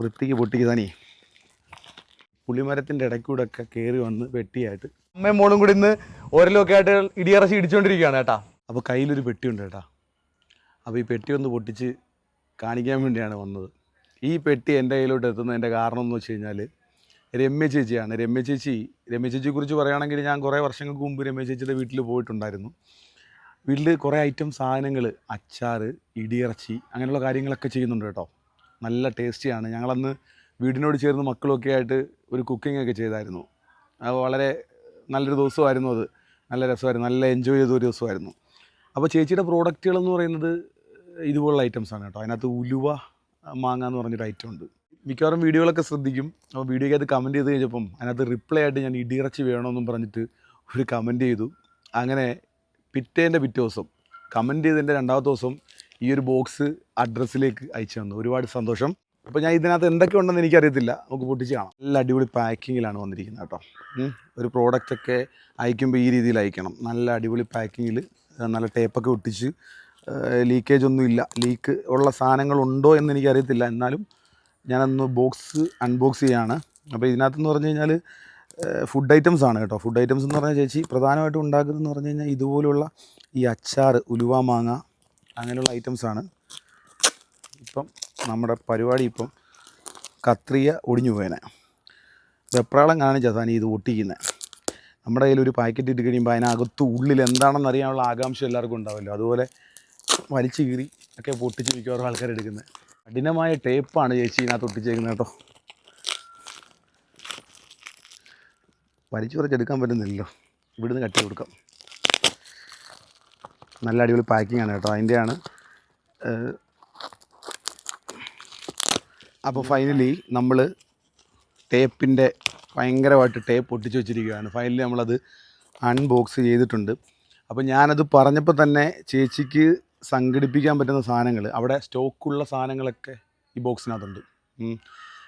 വൃത്തിക്ക് പൊട്ടിക്കുന്നേ പുളിമരത്തിന്റെ ഇടയ്ക്കൂടെ ഒക്കെ കയറി വന്ന് വെട്ടിയായിട്ട്. അമ്മയും മോളും കൂടി ഇന്ന് ഓരലൊക്കെ ആയിട്ട് ഇടിയറച്ചി ഇടിച്ചുകൊണ്ടിരിക്കുകയാണ് കേട്ടാ. അപ്പോൾ കയ്യിലൊരു പെട്ടിയുണ്ട് കേട്ടാ. അപ്പോൾ ഈ പെട്ടി ഒന്ന് പൊട്ടിച്ച് കാണിക്കാൻ വേണ്ടിയാണ് വന്നത്. ഈ പെട്ടി എന്റെ കയ്യിലോട്ട് എത്തുന്നതിന്റെ കാരണം എന്ന് വെച്ച് കഴിഞ്ഞാൽ രമ്യ ചേച്ചിയാണ്. രമ്യ ചേച്ചി രമ്യ ചേച്ചിയെക്കുറിച്ച് പറയുകയാണെങ്കിൽ ഞാൻ കുറേ വർഷങ്ങൾക്ക് മുമ്പ് രമ്യ ചേച്ചിയുടെ വീട്ടിൽ പോയിട്ടുണ്ടായിരുന്നു. വീട്ടിൽ കുറേ ഐറ്റം സാധനങ്ങൾ അച്ചാർ ഇടിയിറച്ചി അങ്ങനെയുള്ള കാര്യങ്ങളൊക്കെ ചെയ്യുന്നുണ്ട് കേട്ടോ. നല്ല ടേസ്റ്റിയാണ്. ഞങ്ങളന്ന് വീടിനോട് ചേർന്ന് മക്കളൊക്കെ ആയിട്ട് ഒരു കുക്കിംഗ് ഒക്കെ ചെയ്തായിരുന്നു. അത് വളരെ നല്ലൊരു ദിവസമായിരുന്നു അത്. നല്ല രസമായിരുന്നു. നല്ല എൻജോയ് ചെയ്ത ഒരു ദിവസമായിരുന്നു. അപ്പോൾ ചേച്ചിയുടെ പ്രോഡക്റ്റുകളെന്ന് പറയുന്നത് ഇതുപോലുള്ള ഐറ്റംസ് ആണ് കേട്ടോ. അതിനകത്ത് ഉലുവ മാങ്ങ എന്ന് പറഞ്ഞൊരു ഐറ്റം ഉണ്ട്. മിക്കവാറും വീഡിയോകളൊക്കെ ശ്രദ്ധിക്കും. അപ്പോൾ വീഡിയോയ്ക്കകത്ത് കമന്റ് ചെയ്ത് കഴിഞ്ഞപ്പം അതിനകത്ത് റിപ്ലൈ ആയിട്ട് ഞാൻ ഇടിയിറച്ചി വേണമെന്നും പറഞ്ഞിട്ട് ഒരു കമന്റ് ചെയ്തു. അങ്ങനെ പിറ്റേന്റെ പിറ്റേ ദിവസം കമന്റ് ചെയ്തതിന്റെ രണ്ടാമത്തെ ദിവസം ഈ ഒരു ബോക്സ് അഡ്രസ്സിലേക്ക് അയച്ചു തന്നു. ഒരുപാട് സന്തോഷം. അപ്പോൾ ഞാൻ ഇതിനകത്ത് എന്തൊക്കെ ഉണ്ടെന്ന് എനിക്കറിയത്തില്ല. നമുക്ക് പൊട്ടിച്ച് കാണാം. നല്ല അടിപൊളി പാക്കിങ്ങിലാണ് വന്നിരിക്കുന്നത് കേട്ടോ. ഒരു പ്രോഡക്റ്റൊക്കെ അയക്കുമ്പോൾ ഈ രീതിയിൽ അയക്കണം. നല്ല അടിപൊളി പാക്കിങ്ങിൽ നല്ല ടേപ്പൊക്കെ ഒട്ടിച്ച് ലീക്കേജ് ഒന്നും ഇല്ല. ലീക്ക് ഉള്ള സാധനങ്ങളുണ്ടോ എന്ന് എനിക്കറിയത്തില്ല. എന്നാലും ഞാനന്ന് ബോക്സ് അൺബോക്സ് ചെയ്യാണ്. അപ്പോൾ ഇതിനകത്തെന്ന് പറഞ്ഞു കഴിഞ്ഞാൽ ഫുഡ് ഐറ്റംസ് ആണ് കേട്ടോ. ഫുഡ് ഐറ്റംസ് എന്ന് പറഞ്ഞാൽ ചേച്ചി പ്രധാനമായിട്ടും ഉണ്ടാക്കുന്നതെന്ന് പറഞ്ഞു കഴിഞ്ഞാൽ ഇതുപോലുള്ള ഈ അച്ചാർ ഉലുവ മാങ്ങ അങ്ങനെയുള്ള ഐറ്റംസ് ആണ്. ഇപ്പം നമ്മുടെ പരിപാടി ഇപ്പം കത്രിയ ഒടിഞ്ഞു പോയേനെ. വെപ്രാളം കാണിച്ചാൽ സാധനം ഇത് ഒട്ടിക്കുന്നത് നമ്മുടെ കയ്യിൽ ഒരു പാക്കറ്റ് ഇട്ട് കഴിയുമ്പോൾ അതിനകത്ത് ഉള്ളിൽ എന്താണെന്ന് അറിയാനുള്ള ആകാംക്ഷ എല്ലാവർക്കും ഉണ്ടാവുമല്ലോ അതുപോലെ വലിച്ചു കീറി ഒക്കെ പൊട്ടിച്ച് മിക്കവാറും ആൾക്കാർ എടുക്കുന്നത് കഠിനമായ ടേപ്പാണ് ചേച്ചി ഇതിനകത്ത് ഒട്ടിച്ചേക്കുന്നത് കേട്ടോ. വലിച്ചു കുറച്ചെടുക്കാൻ പറ്റുന്നില്ലല്ലോ. ഇവിടുന്ന് കട്ടി കൊടുക്കാം നല്ല അടിപൊളി പാക്കിംഗ് ആണ് കേട്ടോ. അതിന്റെയാണ് അപ്പോൾ ഫൈനലി നമ്മൾ ടേപ്പിന്റെ ഭയങ്കരമായിട്ട് ടേപ്പ് ഒട്ടിച്ച് വെച്ചിരിക്കുകയാണ്. ഫൈനലി നമ്മളത് അൺബോക്സ് ചെയ്തിട്ടുണ്ട്. അപ്പോൾ ഞാനത് പറഞ്ഞപ്പോൾ തന്നെ ചേച്ചിക്ക് സംഘടിപ്പിക്കാൻ പറ്റുന്ന സാധനങ്ങൾ അവിടെ സ്റ്റോക്കുള്ള സാധനങ്ങളൊക്കെ ഈ ബോക്സിനകത്തുണ്ട്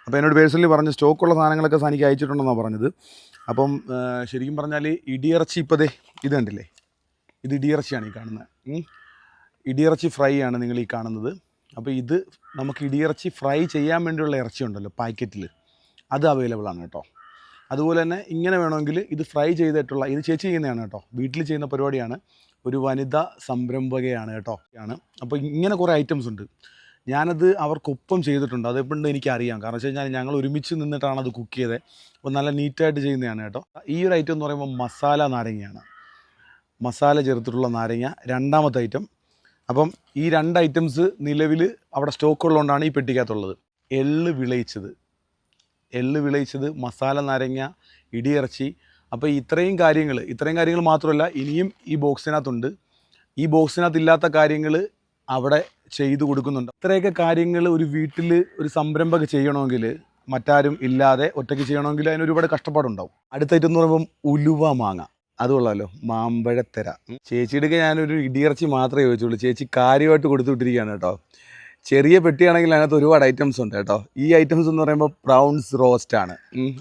അപ്പോൾ എന്നോട് പേഴ്സണലി പറഞ്ഞു സ്റ്റോക്കുള്ള സാധനങ്ങളൊക്കെ സാനിക്ക് അയച്ചിട്ടുണ്ടെന്നാണ് പറഞ്ഞത്. അപ്പം ശരിക്കും പറഞ്ഞാൽ ഇടിയിറച്ചി ഇപ്പോൾ ദേ ഇത് കണ്ടില്ലേ? ഇത് ഇടിയിറച്ചിയാണ് ഈ കാണുന്നത്. ഇടിയിറച്ചി ഫ്രൈ ആണ് നിങ്ങൾ ഈ കാണുന്നത്. അപ്പോൾ ഇത് നമുക്ക് ഇടിയിറച്ചി ഫ്രൈ ചെയ്യാൻ വേണ്ടിയുള്ള ഇറച്ചി ഉണ്ടല്ലോ പാക്കറ്റിൽ അത് അവൈലബിൾ ആണ് കേട്ടോ. അതുപോലെ തന്നെ ഇങ്ങനെ വേണമെങ്കിൽ ഇത് ഫ്രൈ ചെയ്തിട്ടുള്ള ഇത് ചേച്ചി ചെയ്യുന്നതാണ് കേട്ടോ. വീട്ടിൽ ചെയ്യുന്ന പരിപാടിയാണ്. ഒരു വനിതാ സംരംഭകയാണ് കേട്ടോ. ആണ്. അപ്പോൾ ഇങ്ങനെ കുറേ ഐറ്റംസ് ഉണ്ട്. ഞാനത് അവർക്കൊപ്പം ചെയ്തിട്ടുണ്ട്. അതെപ്പോഴും എനിക്കറിയാം കാരണം വെച്ച് കഴിഞ്ഞാൽ ഞങ്ങൾ ഒരുമിച്ച് നിന്നിട്ടാണ് അത് കുക്ക് ചെയ്തത്. അപ്പോൾ നല്ല നീറ്റായിട്ട് ചെയ്യുന്നതാണ് കേട്ടോ. ഈ ഒരു ഐറ്റം എന്ന് പറയുമ്പോൾ മസാല നാരങ്ങയാണ്. മസാല ചേർത്തിട്ടുള്ള നാരങ്ങ രണ്ടാമത്തെ ഐറ്റം അപ്പം ഈ രണ്ട് ഐറ്റംസ് നിലവിൽ അവിടെ സ്റ്റോക്ക് ഉള്ളതുകൊണ്ടാണ് ഈ പെട്ടിക്കകത്തുള്ളത്. എള്ള് വിളയിച്ചത്. എള്ള് വിളയിച്ചത് മസാല നാരങ്ങ ഇടിയിറച്ചി. അപ്പോൾ ഇത്രയും കാര്യങ്ങൾ ഇത്രയും കാര്യങ്ങൾ മാത്രമല്ല ഇനിയും ഈ ബോക്സിനകത്തുണ്ട് ഈ ബോക്സിനകത്ത് ഇല്ലാത്ത കാര്യങ്ങൾ അവിടെ ചെയ്തു കൊടുക്കുന്നുണ്ട്. ഇത്രയൊക്കെ കാര്യങ്ങൾ ഒരു വീട്ടിൽ ഒരു സംരംഭക ചെയ്യണമെങ്കിൽ മറ്റാരും ഇല്ലാതെ ഒറ്റയ്ക്ക് ചെയ്യണമെങ്കിൽ അതിന് ഒരുപാട് കഷ്ടപ്പാടുണ്ടാവും. അടുത്ത ഐറ്റം എന്ന് പറയുമ്പം ഉലുവ മാങ്ങ. അത് മാമ്പഴത്തര. ചേച്ചിയുടെ ഞാനൊരു ഇടിയിറച്ചി മാത്രമേ ചോദിച്ചുള്ളൂ. ചേച്ചി കാര്യമായിട്ട് കൊടുത്തു വിട്ടിരിക്കുകയാണ് കേട്ടോ. ചെറിയ പെട്ടിയാണെങ്കിൽ അതിനകത്ത് ഒരുപാട് ഐറ്റംസ് ഉണ്ട് കേട്ടോ. ഈ ഐറ്റംസ് എന്ന് പറയുമ്പോൾ പ്രൗൺസ് റോസ്റ്റ് ആണ്.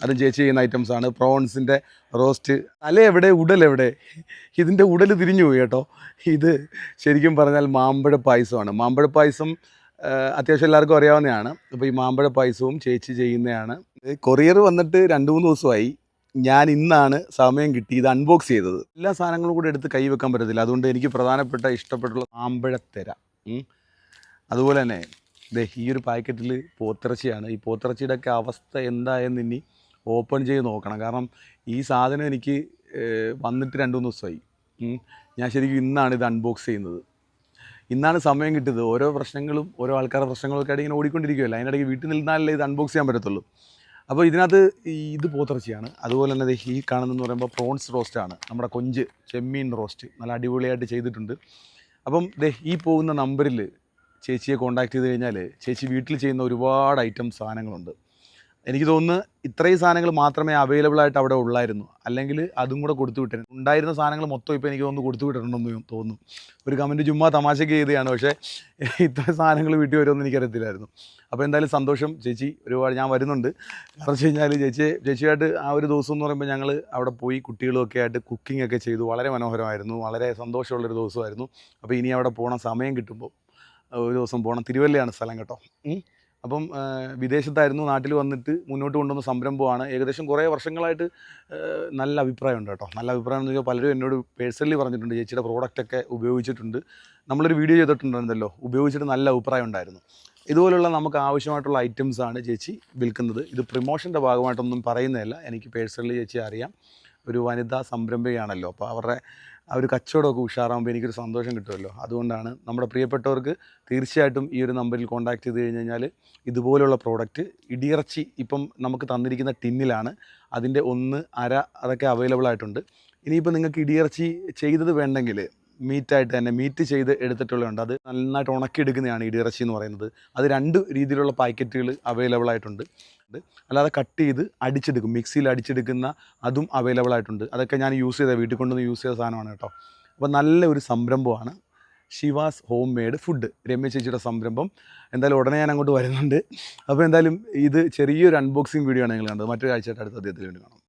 അത് ചേച്ചി ചെയ്യുന്ന ഐറ്റംസ് ആണ്. പ്രോൺസിന്റെ റോസ്റ്റ് തല എവിടെ ഉടൽ എവിടെ? ഇതിന്റെ ഉടൽ തിരിഞ്ഞു പോയി കേട്ടോ. ഇത് ശരിക്കും പറഞ്ഞാൽ മാമ്പഴ പായസമാണ്. മാമ്പഴ പായസം അത്യാവശ്യം എല്ലാവർക്കും അറിയാവുന്നതാണ്. അപ്പോൾ ഈ മാമ്പഴ പായസവും ചേച്ചി ചെയ്യുന്നതാണ്. കൊറിയർ വന്നിട്ട് രണ്ട് മൂന്ന് ദിവസമായി. ഞാൻ ഇന്നാണ് സമയം കിട്ടി ഇത് അൺബോക്സ് ചെയ്തത്. എല്ലാ സാധനങ്ങളും കൂടെ എടുത്ത് കൈ വെക്കാൻ പറ്റത്തില്ല. അതുകൊണ്ട് എനിക്ക് പ്രധാനപ്പെട്ട ഇഷ്ടപ്പെട്ടുള്ള ആമ്പഴത്തെര അതുപോലെ തന്നെ ദേ ഈ ഒരു പാക്കറ്റിൽ പോത്തിറച്ചിയാണ്. ഈ പോത്തിറച്ചിയുടെ ഒക്കെ അവസ്ഥ എന്തായെന്ന് ഇനി ഓപ്പൺ ചെയ്ത് നോക്കണം. കാരണം ഈ സാധനം എനിക്ക് വന്നിട്ട് രണ്ട് മൂന്ന് ദിവസമായി. ഞാൻ ശരിക്കും ഇന്നാണ് ഇത് അൺബോക്സ് ചെയ്യുന്നത്. ഇന്നാണ് സമയം കിട്ടിയത്. ഓരോ പ്രശ്നങ്ങളും ഓരോ ആൾക്കാരുടെ പ്രശ്നങ്ങളൊക്കെ ആയിട്ട് ഇങ്ങനെ ഓടിക്കൊണ്ടിരിക്കുമല്ലോ അതിനിടയ്ക്ക് വീട്ടിൽ നിന്നാലല്ലേ ഇത് അൺബോക്സ് ചെയ്യാൻ പറ്റത്തുള്ളൂ. അപ്പോൾ ഇതിനകത്ത് ഇത് പോത്തിറച്ചിയാണ്. അതുപോലെ തന്നെ ഈ കാണുന്നതെന്ന് പറയുമ്പോൾ പ്രോൺസ് റോസ്റ്റാണ് നമ്മുടെ കൊഞ്ച് ചെമ്മീൻ റോസ്റ്റ് നല്ല അടിപൊളിയായിട്ട് ചെയ്തിട്ടുണ്ട്. അപ്പം ദേ ഈ പോകുന്ന നമ്പറിൽ ചേച്ചിയെ കോൺടാക്ട് ചെയ്ത് കഴിഞ്ഞാൽ ചേച്ചി വീട്ടിൽ ചെയ്യുന്ന ഒരുപാട് ഐറ്റം സാധനങ്ങളുണ്ട്. എനിക്ക് തോന്നുന്നു ഇത്രയും സാധനങ്ങൾ മാത്രമേ അവൈലബിൾ ആയിട്ട് അവിടെ ഉള്ളായിരുന്നു. അല്ലെങ്കിൽ അതും കൂടെ കൊടുത്തു വിട്ടിരുന്നു. ഉണ്ടായിരുന്ന സാധനങ്ങൾ മൊത്തം ഇപ്പോൾ എനിക്ക് തോന്നുന്നു കൊടുത്തു വിട്ടിട്ടുണ്ടെന്ന് തോന്നുന്നു. ഒരു കമന്റ് ചുമ്മാ തമാശയ്ക്ക് ചെയ്തതാണ്. പക്ഷേ ഇത്ര സാധനങ്ങൾ വീട്ടിൽ വരുമെന്ന് എനിക്കറിയത്തില്ലായിരുന്നു. അപ്പോൾ എന്തായാലും സന്തോഷം. ചേച്ചി ഒരുപാട് ഞാൻ വരുന്നുണ്ട്. കാരണം വെച്ച് കഴിഞ്ഞാൽ ചേച്ചി ചേച്ചിയായിട്ട് ആ ഒരു ദിവസം എന്ന് പറയുമ്പോൾ ഞങ്ങൾ അവിടെ പോയി കുട്ടികളുമൊക്കെ ആയിട്ട് കുക്കിംഗ് ഒക്കെ ചെയ്തു. വളരെ മനോഹരമായിരുന്നു. വളരെ സന്തോഷമുള്ളൊരു ദിവസമായിരുന്നു. അപ്പോൾ ഇനി അവിടെ പോകണം സമയം കിട്ടുമ്പോൾ ഒരു ദിവസം പോകണം തിരുവല്ലയാണ് സ്ഥലം കേട്ടോ. അപ്പം വിദേശത്തായിരുന്നു നാട്ടിൽ വന്നിട്ട് മുന്നോട്ട് കൊണ്ടുവന്ന സംരംഭമാണ്. ഏകദേശം കുറേ വർഷങ്ങളായിട്ട് നല്ല അഭിപ്രായമുണ്ട് കേട്ടോ. നല്ല അഭിപ്രായം എന്ന് വെച്ചാൽ പലരും എന്നോട് പേഴ്സണലി പറഞ്ഞിട്ടുണ്ട് ചേച്ചിയുടെ പ്രോഡക്റ്റൊക്കെ ഉപയോഗിച്ചിട്ടുണ്ട്. നമ്മളൊരു വീഡിയോ ചെയ്തിട്ടുണ്ടായിരുന്നല്ലോ ഉപയോഗിച്ചിട്ട് നല്ല അഭിപ്രായം ഉണ്ടായിരുന്നു. ഇതുപോലുള്ള നമുക്ക് ആവശ്യമായിട്ടുള്ള ഐറ്റംസ് ആണ് ചേച്ചി വിൽക്കുന്നത്. ഇത് പ്രൊമോഷന്റെ ഭാഗമായിട്ടൊന്നും പറയുന്നതല്ല. എനിക്ക് പേഴ്സണലി ചേച്ചി അറിയാം. ഒരു വനിതാ സംരംഭകയാണല്ലോ. അപ്പോൾ അവരുടെ ആ ഒരു കച്ചവടമൊക്കെ ഉഷാറാകുമ്പോൾ എനിക്കൊരു സന്തോഷം കിട്ടുമല്ലോ. അതുകൊണ്ടാണ് നമ്മുടെ പ്രിയപ്പെട്ടവർക്ക് തീർച്ചയായിട്ടും ഈ ഒരു നമ്പറിൽ കോൺടാക്ട് ചെയ്ത് കഴിഞ്ഞ് കഴിഞ്ഞാൽ ഇതുപോലുള്ള പ്രോഡക്റ്റ് ഇടിയിറച്ചി ഇപ്പം നമുക്ക് തന്നിരിക്കുന്ന ടിന്നിലാണ്. അതിന്റെ ഒന്ന് അര അതൊക്കെ അവൈലബിൾ ആയിട്ടുണ്ട്. ഇനിയിപ്പോൾ നിങ്ങൾക്ക് ഇടിയിറച്ചി ചെയ്തത് വേണ്ടെങ്കിൽ മീറ്റായിട്ട് തന്നെ മീറ്റ് ചെയ്ത് എടുത്തിട്ടുള്ളതുണ്ട്. അത് നന്നായിട്ട് ഉണക്കിയെടുക്കുന്നതാണ് ഇടിയിറച്ചി എന്ന് പറയുന്നത്. അത് രണ്ട് രീതിയിലുള്ള പാക്കറ്റുകൾ അവൈലബിൾ ആയിട്ടുണ്ട്. അല്ലാതെ കട്ട് ചെയ്ത് അടിച്ചെടുക്കും. മിക്സിയിൽ അടിച്ചെടുക്കുന്ന അതും അവൈലബിൾ ആയിട്ടുണ്ട്. അതൊക്കെ ഞാൻ യൂസ് ചെയ്ത വീട്ടിൽ കൊണ്ടുവന്ന് യൂസ് ചെയ്ത സാധനമാണ് കേട്ടോ. അപ്പോൾ നല്ല ഒരു സംരംഭമാണ്. Shivas home made food Ramya ചേച്ചിയുടെ സംരംഭം. എന്തായാലും ഉടനെ ഞാൻ അങ്ങോട്ട് വരുന്നുണ്ട്. അപ്പോൾ എന്തായാലും ഇത് ചെറിയൊരു അൺബോക്സിങ് വീഡിയോ ആണ് നിങ്ങൾ കണ്ടത്. മറ്റൊരാഴ്ചയായിട്ട് അടുത്ത അദ്ദേഹത്തിൽ വേണ്ടി കാണാം.